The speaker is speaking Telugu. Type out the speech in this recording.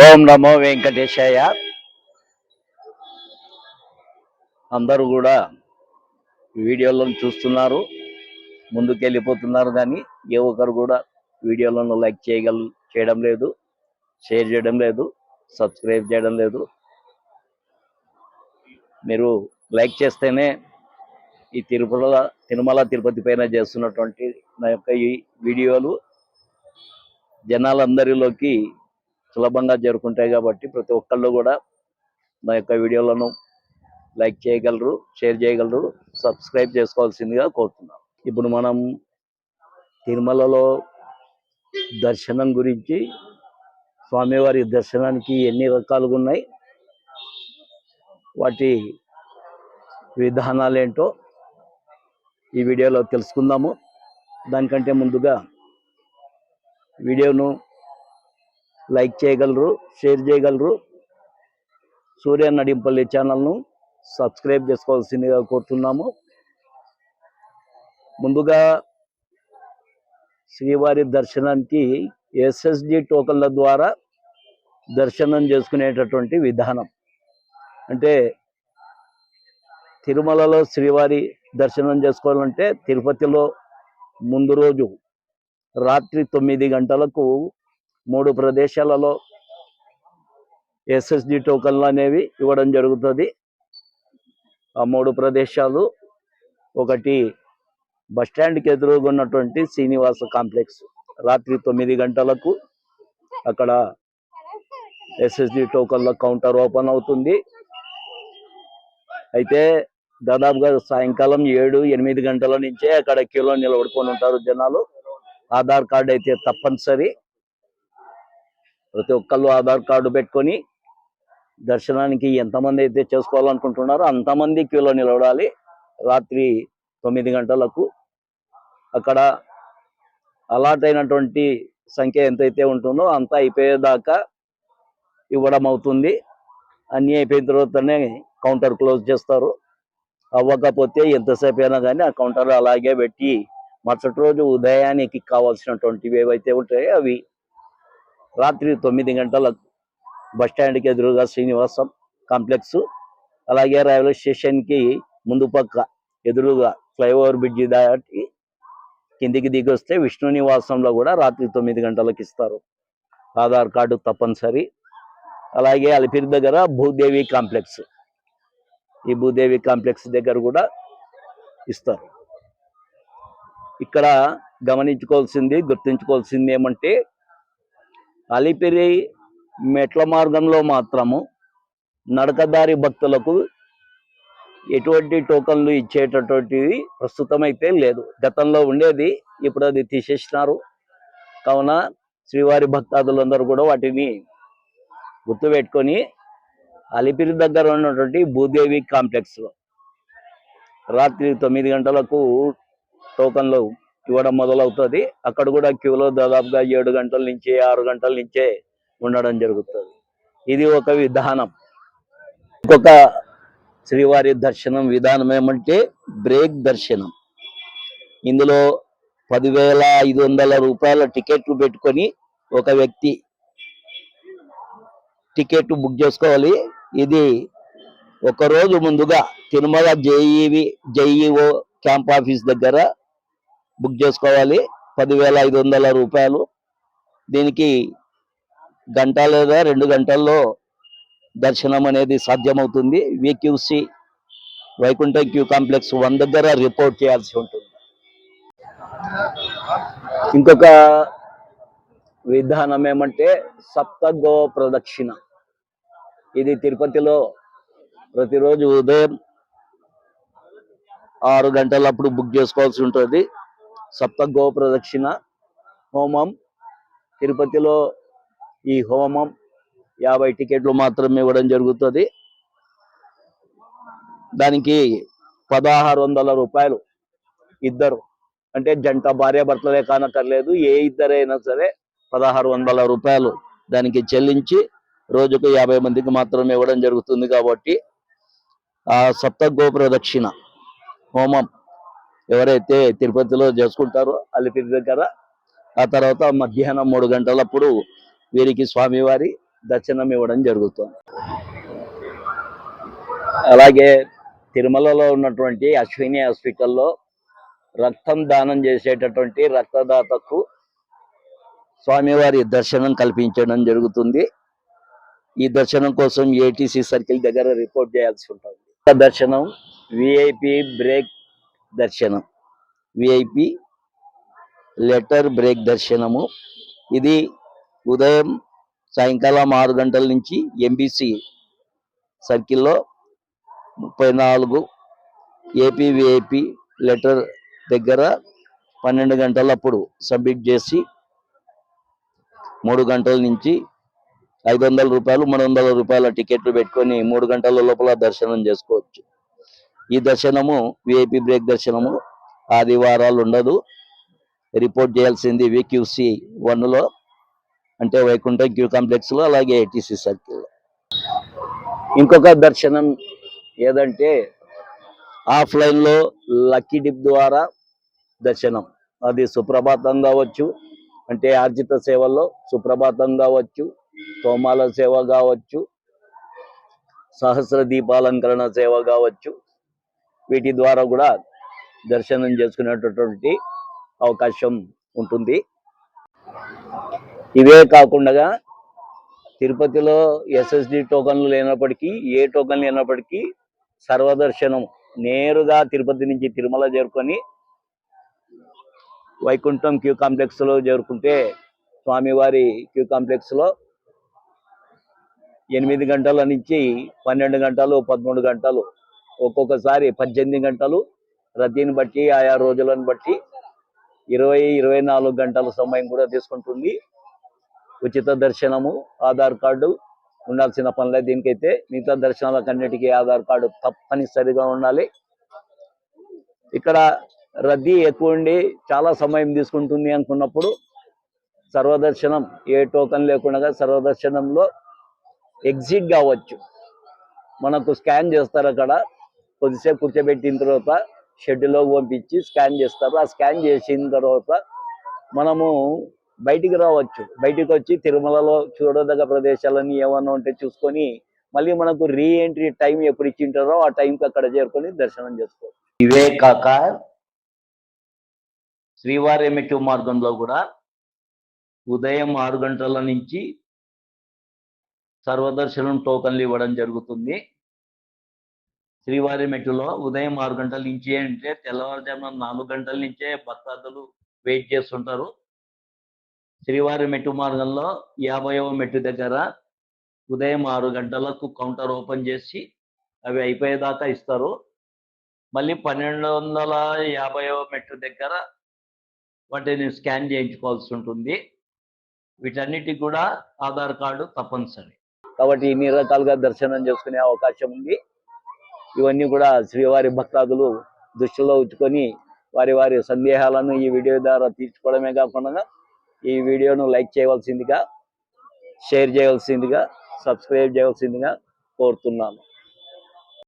ఓం నమో వెంకటేశాయ. అందరూ కూడా వీడియోలను చూస్తున్నారు ముందుకు వెళ్ళిపోతున్నారు కానీ ఏ ఒక్కరు కూడా వీడియోలను లైక్ చేయగల చేయడం లేదు షేర్ చేయడం లేదు సబ్స్క్రైబ్ చేయడం లేదు. మీరు లైక్ చేస్తేనే ఈ తిరుపతిలో తిరుమల తిరుపతి పైన చేస్తున్నటువంటి నా యొక్క ఈ వీడియోలు జనాలందరిలోకి సులభంగా చేరుకుంటాయి కాబట్టి ప్రతి ఒక్కళ్ళు కూడా నా యొక్క వీడియోలను లైక్ చేయగలరు షేర్ చేయగలరు సబ్స్క్రైబ్ చేసుకోవాల్సిందిగా కోరుతున్నాను ఇప్పుడు మనం తిరుమలలో దర్శనం గురించి స్వామివారి దర్శనానికి ఎన్ని రకాలుగా ఉన్నాయి వాటి విధానాలు ఏంటో ఈ వీడియోలో తెలుసుకుందాము. దానికంటే ముందుగా వీడియోను లైక్ చేయగలరు షేర్ చేయగలరు. సూర్య నడింపల్లి ఛానల్ను సబ్స్క్రైబ్ చేసుకోవాల్సిందిగా కోరుతున్నాము. ముందుగా శ్రీవారి దర్శనానికి ఎస్ఎస్డి టోకన్ల ద్వారా దర్శనం చేసుకునేటటువంటి విధానం. అంటే తిరుమలలో శ్రీవారి దర్శనం చేసుకోవాలంటే తిరుపతిలో ముందు రోజు రాత్రి తొమ్మిది గంటలకు మూడు ప్రదేశాలలో ఎస్ఎస్డి టోకన్లు అనేవి ఇవ్వడం జరుగుతుంది. ఆ మూడు ప్రదేశాలు ఒకటి బస్ ఎదురుగా ఉన్నటువంటి శ్రీనివాస కాంప్లెక్స్. రాత్రి తొమ్మిది గంటలకు అక్కడ ఎస్ఎస్డి టోకన్ల కౌంటర్ ఓపెన్ అవుతుంది. అయితే దాదాపుగా సాయంకాలం ఏడు ఎనిమిది గంటల నుంచే అక్కడ క్యూలో నిలబడుకొని ఉంటారు జనాలు. ఆధార్ కార్డు అయితే తప్పనిసరి. ప్రతి ఒక్కళ్ళు ఆధార్ కార్డు పెట్టుకొని దర్శనానికి ఎంతమంది అయితే చేసుకోవాలనుకుంటున్నారో అంతమంది క్యూలో నిలబడాలి. రాత్రి తొమ్మిది గంటలకు అక్కడ అలాట్ అయినటువంటి సంఖ్య ఎంతైతే ఉంటుందో అంత అయిపోయేదాకా ఇవ్వడం అవుతుంది. అన్నీ అయిపోయిన తర్వాతనే కౌంటర్ క్లోజ్ చేస్తారు. అవ్వకపోతే ఎంతసేపు అయినా కానీ ఆ కౌంటర్ అలాగే పెట్టి మరుసటి రోజు ఉదయానికి కావాల్సినటువంటివి ఏవైతే ఉంటాయో అవి రాత్రి తొమ్మిది గంటలకు బస్ స్టాండ్కి ఎదురుగా శ్రీనివాసం కాంప్లెక్స్ అలాగే రైల్వే స్టేషన్కి ముందు పక్క ఎదురుగా ఫ్లైఓవర్ బ్రిడ్జి దాటి కిందికి దిగి వస్తే విష్ణు నివాసంలో కూడా రాత్రి తొమ్మిది గంటలకు ఇస్తారు. ఆధార్ కార్డు తప్పనిసరి. అలాగే అలిపిరి దగ్గర భూదేవి కాంప్లెక్స్. ఈ భూదేవి కాంప్లెక్స్ దగ్గర కూడా ఇస్తారు. ఇక్కడ గమనించుకోవాల్సింది గుర్తుంచుకోవాల్సింది ఏమంటే అలిపిరి మెట్ల మార్గంలో మాత్రము నడకదారి భక్తులకు ఎటువంటి టోకన్లు ఇచ్చేటటువంటివి ప్రస్తుతం అయితే లేదు. గతంలో ఉండేది ఇప్పుడు అది తీసేసినారు. కావున శ్రీవారి భక్తాదులందరూ కూడా వాటిని గుర్తుపెట్టుకొని అలిపిరి దగ్గర ఉన్నటువంటి భూదేవి కాంప్లెక్స్లో రాత్రి తొమ్మిది గంటలకు టోకన్లు ఇవ్వడం మొదలవుతుంది. అక్కడ కూడా క్యూలో దాదాపుగా ఏడు గంటల నుంచి ఆరు గంటల నుంచే ఉండడం జరుగుతుంది. ఇది ఒక విధానం. ఇంకొక శ్రీవారి దర్శనం విధానం ఏమంటే బ్రేక్ దర్శనం. ఇందులో పదివేల ఐదు వందల రూపాయల టికెట్లు పెట్టుకొని ఒక వ్యక్తి టికెట్ బుక్ చేసుకోవాలి. ఇది ఒక రోజు ముందుగా తిరుమల జేఈవి జేఈఓ క్యాంప్ ఆఫీస్ దగ్గర బుక్ చేసుకోవాలి. పదివేల ఐదు వందల రూపాయలు. దీనికి గంట లేదా రెండు గంటల్లో దర్శనం అనేది సాధ్యమవుతుంది. VQC Vaikuntha queue complex one దగ్గర రిపోర్ట్ చేయాల్సి ఉంటుంది. ఇంకొక విధానం ఏమంటే సప్తగో ప్రదక్షిణ. ఇది తిరుపతిలో ప్రతిరోజు ఉదయం ఆరు గంటలప్పుడు బుక్ చేసుకోవాల్సి ఉంటుంది. సప్త గో ప్రదక్షిణ హోమం. తిరుపతిలో ఈ హోమం యాభై టికెట్లు మాత్రమే ఇవ్వడం జరుగుతుంది. దానికి పదహారు వందల రూపాయలు ఇద్దరు. అంటే జంట భార్య భర్తలే కానక్కర్లేదు ఏ ఇద్దరైనా సరే పదహారు వందల రూపాయలు దానికి చెల్లించి రోజుకు యాభై మందికి మాత్రమే ఇవ్వడం జరుగుతుంది కాబట్టి ఆ సప్త గోప్రదక్షిణ హోమం ఎవరైతే తిరుపతిలో చేసుకుంటారో అలిపిరి దగ్గర ఆ తర్వాత మధ్యాహ్నం మూడు గంటలప్పుడు వీరికి స్వామివారి దర్శనం ఇవ్వడం జరుగుతుంది. అలాగే తిరుమలలో ఉన్నటువంటి అశ్విని హాస్పిటల్లో రక్తం దానం చేసేటటువంటి రక్తదాతకు స్వామివారి దర్శనం కల్పించడం జరుగుతుంది. ఈ దర్శనం కోసం ఏటీసీ సర్కిల్ దగ్గర రిపోర్ట్ చేయాల్సి ఉంటుంది. దర్శనం విఐపి బ్రేక్ దర్శనం. విఐపి లెటర్ బ్రేక్ దర్శనము. ఇది ఉదయం సాయంకాలం ఆరు గంటల నుంచి ఎంబీసీ సర్కిల్లో ముప్పై నాలుగు ఏపీ విఐపి లెటర్ దగ్గర పన్నెండు గంటలప్పుడు సబ్మిట్ చేసి మూడు గంటల నుంచి ఐదు వందల రూపాయలు మూడు వందల రూపాయల టికెట్లు పెట్టుకొని మూడు గంటల లోపల దర్శనం చేసుకోవచ్చు. ఈ దర్శనము విఐపి బ్రేక్ దర్శనము. ఆదివారాలు ఉండదు. రిపోర్ట్ చేయాల్సింది విక్యూసి వన్లో అంటే వైకుంఠం క్యూ కాంప్లెక్స్లో అలాగే ఏటీసీ సర్కిల్ ఇంకొక దర్శనం ఏదంటే ఆఫ్లైన్లో లక్కీ డిప్ ద్వారా దర్శనం. అది సుప్రభాతం కావచ్చు అంటే ఆర్జిత సేవల్లో సుప్రభాతం కావచ్చు తోమాల సేవ కావచ్చు సహస్ర దీపాలంకరణ సేవ కావచ్చు వీటి ద్వారా కూడా దర్శనం చేసుకునేటటువంటి అవకాశం ఉంటుంది. ఇవే కాకుండా తిరుపతిలో ఎస్ఎస్డి టోకన్లు లేనప్పటికీ ఏ టోకన్ లేనప్పటికీ సర్వదర్శనం నేరుగా తిరుపతి నుంచి తిరుమల చేరుకొని వైకుంఠం క్యూ కాంప్లెక్స్లో చేరుకుంటే స్వామివారి క్యూ కాంప్లెక్స్లో ఎనిమిది గంటల నుంచి పన్నెండు గంటలు పదమూడు గంటలు ఒక్కొక్కసారి పద్దెనిమిది గంటలు రద్దీని బట్టి ఆయా రోజులను బట్టి ఇరవై ఇరవై నాలుగు గంటల సమయం కూడా తీసుకుంటుంది. ఉచిత దర్శనము ఆధార్ కార్డు ఉండాల్సిన పనులే. దీనికైతే మిగతా దర్శనాలకన్నిటికీ ఆధార్ కార్డు తప్పనిసరిగా ఉండాలి. ఇక్కడ రద్దీ ఎక్కువ ఉండి చాలా సమయం తీసుకుంటుంది అనుకున్నప్పుడు సర్వదర్శనం ఏ టోకన్ లేకుండా సర్వదర్శనంలో ఎగ్జిట్ కావచ్చు. మనకు స్కాన్ చేస్తారు అక్కడ. కొద్దిసేపు కూర్చోబెట్టిన తర్వాత షెడ్యూల్లో పంపించి స్కాన్ చేస్తారు ఆ స్కాన్ చేసిన తర్వాత మనము బయటికి రావచ్చు. బయటికి వచ్చి తిరుమలలో చూడదగ్గ ప్రదేశాలని ఏమన్నా ఉంటే చూసుకొని మళ్ళీ మనకు రీ ఎంట్రీ టైం ఎప్పుడు ఇచ్చింటారో ఆ టైంకి అక్కడ చేరుకొని దర్శనం చేసుకోవచ్చు. ఇవే కాక శ్రీవారి మెట్టు మార్గంలో కూడా ఉదయం ఆరు గంటల నుంచి సర్వదర్శనం టోకన్లు ఇవ్వడం జరుగుతుంది. శ్రీవారి మెట్టులో ఉదయం ఆరు గంటల నుంచి అంటే తెల్లవారుజామున నాలుగు గంటల నుంచే భక్తాదులు వెయిట్ చేస్తుంటారు. శ్రీవారి మెట్టు మార్గంలో యాభైవ మెట్టు దగ్గర ఉదయం ఆరు గంటలకు కౌంటర్ ఓపెన్ చేసి అవి అయిపోయేదాకా ఇస్తారు. మళ్ళీ పన్నెండు వందల యాభైవ మెట్టు దగ్గర వాటిని స్కాన్ చేయించుకోవాల్సి ఉంటుంది. వీటన్నిటికి కూడా ఆధార్ కార్డు తప్పనిసరి. కాబట్టి ఇన్ని రకాలుగా దర్శనం చేసుకునే అవకాశం ఉంది. ఇవన్నీ కూడా శ్రీవారి భక్తాదులు దృష్టిలో ఉంచుకొని వారి వారి సందేహాలను ఈ వీడియో ద్వారా తీర్చుకోవడమే కాకుండా ఈ వీడియోను లైక్ చేయవలసిందిగా షేర్ చేయవలసిందిగా సబ్స్క్రైబ్ చేయవలసిందిగా కోరుతున్నాను.